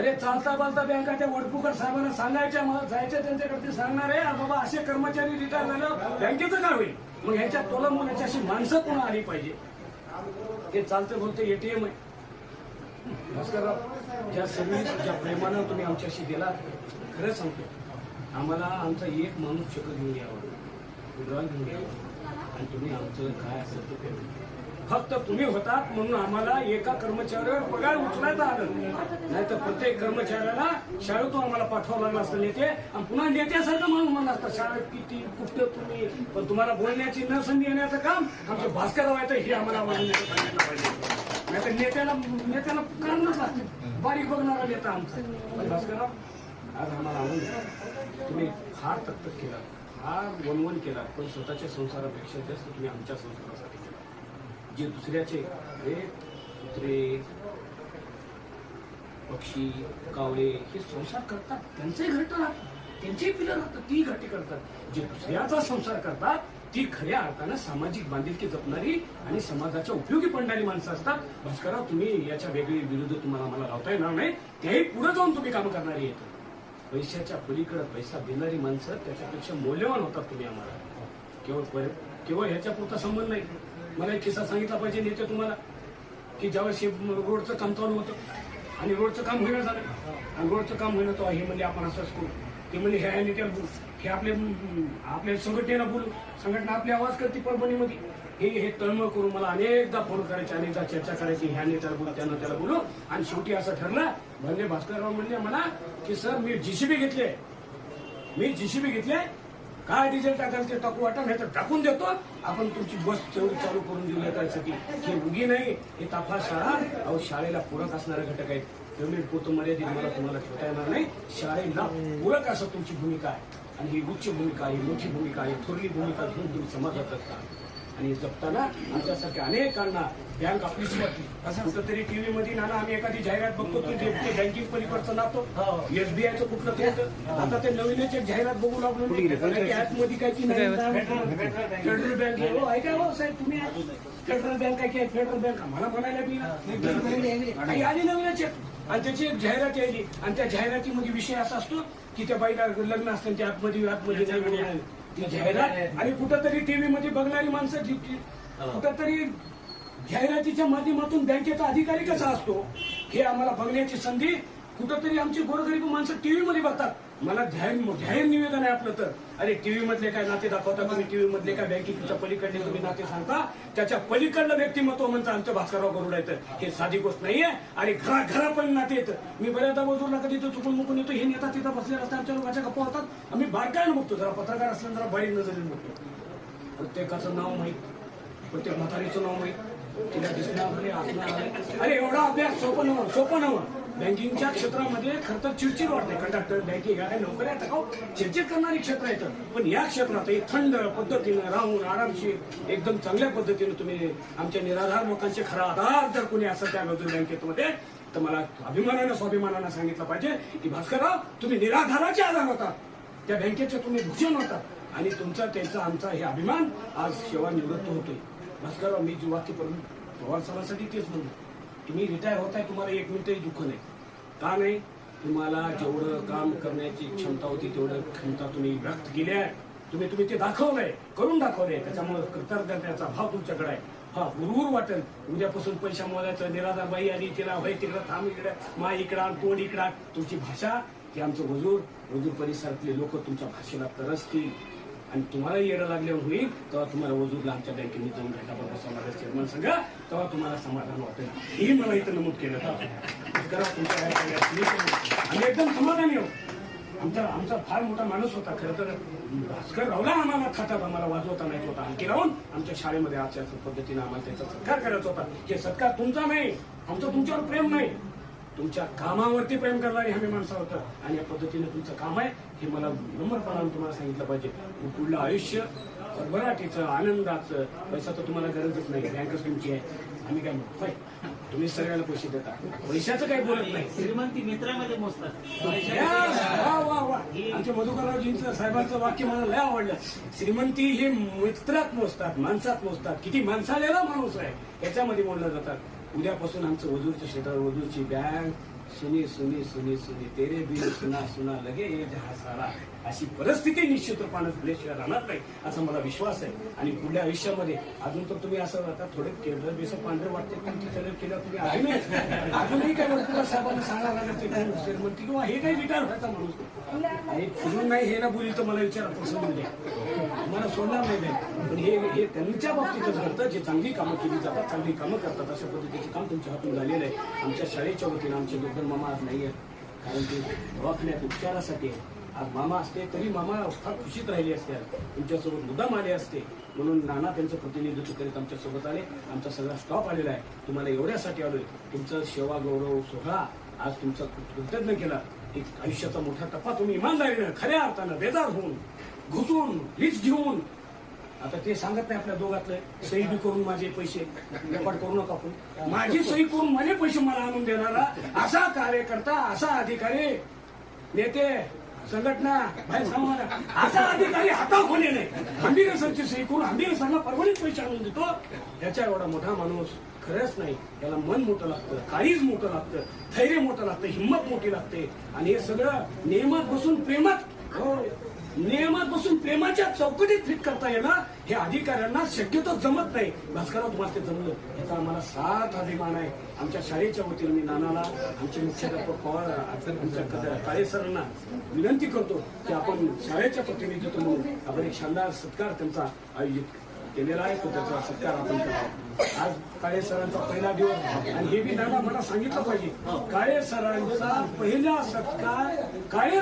अरे चालता बालता बँकाच्या वडपुकर साहेबांना सांगायच्या मला जायच्या त्यांच्याकडे सांगणार आहे. "अरे बाबा असे कर्मचारी रिटायर झाल्यावर बँकेचं काय होईल? मग ह्याच्या तोलमून अशी माणसं पुन्हा आली पाहिजे? ते चालतं बोलते एटीएम आहे. भास्करराव ज्या सर्व्हिस ज्या प्रेमानं तुम्ही आमच्याशी गेला खरं सांगतो आम्हाला आमचा एक माणूस चेक घेऊन यावा. विड्रॉल घेऊन यावा. आणि तुम्ही आमचं काय असेल ते पेमेंट फक्त तुम्ही होतात म्हणून आम्हाला एका कर्मचाऱ्यावर पगार उचलायचा आलं नाही तर प्रत्येक कर्मचाऱ्याला शाळेतून आम्हाला पाठवावं लागलं असतं नेते आणि पुन्हा नेत्यासारखं म्हणून म्हणलं असतं शाळेत किती कुठं तुम्ही पण तुम्हाला बोलण्याची न संधी येण्याचं काम आमचे भास्कर व्हायचं हे आम्हाला सांगितलं पाहिजे. नाही तर नेत्याला नेत्याला कारणच लागते. बारीक बघणारा नेता आमचा. भास्करराव आज आम्हाला आनंद तुम्ही फार तकतक केला फार वनवन केला पण स्वतःच्या संसारापेक्षा जास्त तुम्ही आमच्या संसारासाठी केला जे दुसऱ्याचे हे कुत्रे पक्षी कावळे हे संसार करतात. त्यांचेही घरटं राहतात त्यांचेही पिलं राहतात ती घरटी करतात. जे दुसऱ्याचा संसार करतात ती खऱ्या अर्थानं सामाजिक बांधिलकी जपणारी आणि समाजाच्या उपयोगी पडणारी माणसं असतात. भास्करराव तुम्ही याच्या वेगळी विरुद्ध तुम्हाला मला लावता येणार नाही. त्याही पुढे जाऊन तुम्ही काम करणारी येतात पैशाच्या पलीकडे पैसा देणारी माणसं त्याच्यापेक्षा मौल्यवान होतात तुम्ही आम्हाला. केवळ केवळ ह्याच्या पुरता संबंध नाही. मला एक किस्सा सांगितला पाहिजे नेते तुम्हाला की ज्यावेळेस रोडचं काम चालू होतं आणि रोडचं काम होईना झालं. आणि रोडचं काम होईना तो हे म्हणजे आपण असंच करू. ते म्हणजे ह्या नेत्याला बोलू. हे आपले आपल्या संघटनेला बोलू. संघटना आपली आवाज करते परभणीमध्ये. हे हे तळमळ करून मला अनेकदा फोन करायचे अनेकदा चर्चा करायची. ह्या नेत्याला बोलू त्यांना त्याला बोलू. आणि शेवटी असं ठरलं म्हणजे भास्करराव म्हणले मला की सर मी जीसीबी घेतले. मी जीसीबी घेतले काय डिझेल टाकाल ते टाकू वाटा नाही तर टाकून देतो. आपण तुमची बस तेवढी चालू करून देऊ त्यासाठी हे उगी नाही हे ताफा शाळा. अहो शाळेला पूरक असणारे घटक आहेत. पेमेंट पोतो मर्यादित मला तुम्हाला ठेवता येणार नाही. शाळेला पूरक असं तुमची भूमिका आहे. आणि ही उच्च भूमिका आहे मोठी भूमिका आहे थोरली भूमिका घेऊन तुम्ही समाजात असता आणि जपताना आमच्यासारख्या अनेकांना बँक आपलीच वाटली कुठंतरी टीव्ही मध्ये नाना आम्ही एखादी जाहिरात बघतो की ते बँकिंग पलीकडचं नातो एसबीआयचं कुठलं ते. आता ते नवीनच एक जाहिरात बघू लागलो ऍपमध्ये काय की नाही फेडरल बँक आहे. हो ऐका हो साहेब तुम्ही फेडरल बँक आहे की फेडरल बँक आम्हाला म्हणायला बी काही आली नवीनच एक. आणि त्याची एक जाहिरात यायली. आणि त्या जाहिरातीमध्ये विषय असा असतो की त्या बाईला लग्न असतं त्या आतमध्ये आतमध्ये नाही म्हणून ती जाहिरात आणि कुठंतरी टीव्ही मध्ये बघणारी माणसं कुठंतरी जाहिरातीच्या माध्यमातून बँकेचा अधिकारी कसा असतो हे आम्हाला बघण्याची संधी कुठंतरी आमची गोरगरीब माणसं टीव्ही मध्ये बघतात. मला जाहीर जाहीर निवेदन आहे आपलं तर. अरे टीव्ही मधले काय नाते दाखवता? तुम्ही टीव्ही मधले काय बँकिंगच्या पलीकडले तुम्ही नाते सांगता? त्याच्या पलीकडलं व्यक्तिमत्व म्हणतं आमचं भास्करराव गरुड येतं हे साधी गोष्ट नाहीये. आणि घरा पण नाते येतं मी बऱ्याचदा मजूरला कधी तो चुकून मुकून येतो. हे नेता तिथं बसले असतात आमच्या लोकांच्या गप्पा होतात. आम्ही बारकायला बघतो. जरा पत्रकार असल्यानं जरा बाई नजरेने बघतो. प्रत्येकाचं नाव माहीत. प्रत्येक म्हातारीचं नाव माहीत. तिला दिसणार अरे एवढा अभ्यास सोपं नव्हतं सोपं नव्हतं बँकिंगच्या क्षेत्रामध्ये खरं तर चिडचिड वाटते. कंडक्टर बँकिंग आहे नोकऱ्या टाकाव चिडचिड करणारी क्षेत्र येतं पण या क्षेत्रात एक थंड पद्धतीनं राहून आरामशीर एकदम चांगल्या पद्धतीनं तुम्ही आमच्या निराधार लोकांचे खरा आधार जर कोणी असं त्या मजूर बँकेमध्ये तर मला अभिमानानं स्वाभिमानानं सांगितलं पाहिजे की भास्करराव तुम्ही निराधाराचे आधार होता. त्या बँकेचे तुम्ही भूषण होता. आणि तुमचा त्यांचा आमचा हे अभिमान आज सेवा निवृत्त होतोय. भास्करराव मी जी करून पवार साहेबांसाठी तेच म्हणतो तुम्ही रिटायर होताय तुम्हाला एक मिनिटही दुःख नाही. का नाही? तुम्हाला जेवढं काम करण्याची क्षमता होती तेवढं क्षमता तुम्ही व्यक्त केल्या तुम्ही तुम्ही ते दाखवलंय करून दाखवलंय. त्याच्यामुळे कृतज्ञतेचा भाव तुमच्याकडे आहे. हा गुरुवर वाटेल. उद्यापासून पैसा मोलायचं निराधार बाई आली तिला वय तिकडं थांब इकडं मा इकडा कोण इकडा तुमची भाषा की आमचं हुजूर. हुजूर परिसरातले लोक तुमच्या भाषेला तरसतील. आणि तुम्हाला येणं लागल्यावर होईल तेव्हा तुम्हाला वजूरला आमच्या बँकेने जाऊन भेटा बघा समाजाचे चेअरमन सांगा तेव्हा तुम्हाला समाधान वाटेल. हे मला इथं नमूद केलं करा तुमच्या आम्ही एकदम समाधानी आहोत. आमचा आमचा फार मोठा माणूस होता खरं तर भास्कर रावला आम्हाला खातात आम्हाला वाजवता नाही होता. आणखी राहून आमच्या शाळेमध्ये आचार पद्धतीने आम्हाला त्याचा सत्कार करायचा होता. की सत्कार तुमचा नाही आमचं तुमच्यावर प्रेम नाही. तुमच्या कामावरती प्रेम करणारी आम्ही माणसं होतं. आणि या पद्धतीने तुमचं काम आहे हे मला नम्रपणाने तुम्हाला सांगितलं पाहिजे. पुढलं आयुष्य भरभराटीचं आनंदाचं पैसा तर तुम्हाला गरजच नाही. बँकच तुमची आहे. आम्ही काय म्हणतो तुम्ही सगळ्याला पैसे देता. पैशाचं काही बोलत नाही. श्रीमंती मित्रामध्ये मोजतात. आमच्या मधुकररावजींचं साहेबांचं वाक्य मला लय आवडलं. श्रीमंती हे मित्रात मोजतात माणसात मोजतात. किती माणसालेला माणूस आहे याच्यामध्ये मोडलं जातात उद्यापासून आमचं वजूरचं क्षेत्र वजूरची बँक सुनी सुनी सुनी सुनी तेरे बिन सुना सुना लगे ये जहा सारा. अशी परिस्थिती निश्चित रूपानं झाल्याशिवाय राहणार नाही असा मला विश्वास आहे. आणि पुढल्या आयुष्यामध्ये अजून तर तुम्ही असं आता थोडे केंद्र बेस पांढरे वाटते तुमची कलर केल्यावर तुम्ही अजूनही अजूनही काय वरपुरा साहेबांना सांगायला लागत ते कोण श्रीमंती किंवा हे काही रिटायर व्हायचा माणूस? आणि फिरून नाही हे ना बोली तर मला विचारा प्रसंग द्या. मला सोडणार नाही पण हे हे त्यांच्या बाबतीतच घडतं. जे चांगली कामं केली जातात चांगली कामं करतात अशा पद्धतीचे काम तुमच्या हातून झालेलं आहे. आमच्या शाळेच्या वतीनं आमचे दोघं मामा आज नाही आहेत कारण ते दवाखान्यात उपचारासाठी आहे. आज मामा असते तरी मामा फार खुशीत राहिले असते. तुमच्यासोबत मुद्दाम आले असते. म्हणून नाना त्यांचं प्रतिनिधित्व करीत आमच्यासोबत आले. आमचा सगळा स्टॉप आलेला आहे. तुम्हाला एवढ्यासाठी आलोय. तुमचं सेवा गौरव सोहळा आज तुमचा कृतज्ञ केला. एक आयुष्याचा मोठा टप्पा तुम्ही इमानदारीनं खऱ्या अर्थानं बेजार होऊन घुसून लिस्ट घेऊन. आता ते सांगत नाही आपल्या दोघातलं सही बी करून माझे पैसे रेकॉर्ड करू नका आपण. माझी सही करून माझे पैसे मला आणून देणारा असा कार्यकर्ता असा अधिकारी नेते संघटना बाहेर सांगा असा अधिकारी हातात होणे नाही. आंबेडकर सरची सही करून आंबेडकर सरला परवानीच पैसे आणून देतो. याच्या एवढा मोठा माणूस खरंच नाही. त्याला मन मोठं लागतं काळीज मोठं लागतं धैर्य मोठं लागतं हिंमत मोठी लागते. आणि हे सगळं नियमात बसून प्रेमात. नियमापासून नियमात बसून प्रेमाच्या चौकटीत फिट करता येणं हे अधिकाऱ्यांना शक्यतो जमत नाही. भास्करराव तुम्हाला ते जमलं. याचा आम्हाला सात अभिमान आहे. आमच्या शाळेच्या वतीने मी नानाला आमचे मुख्याध्यापक पवार आमच्या काळे सरांना विनंती करतो की आपण शाळेच्या प्रतिनिधित्व म्हणून. आपण एक शानदार सत्कार त्यांचा आयोजित केलेला आहे. तो त्याचा सत्कार आपण करावा आज काळे सरांचा पहिला दिवस आणि हे बी नाना मला सांगितलं पाहिजे. काळे सरांचा पहिला सत्कार काळे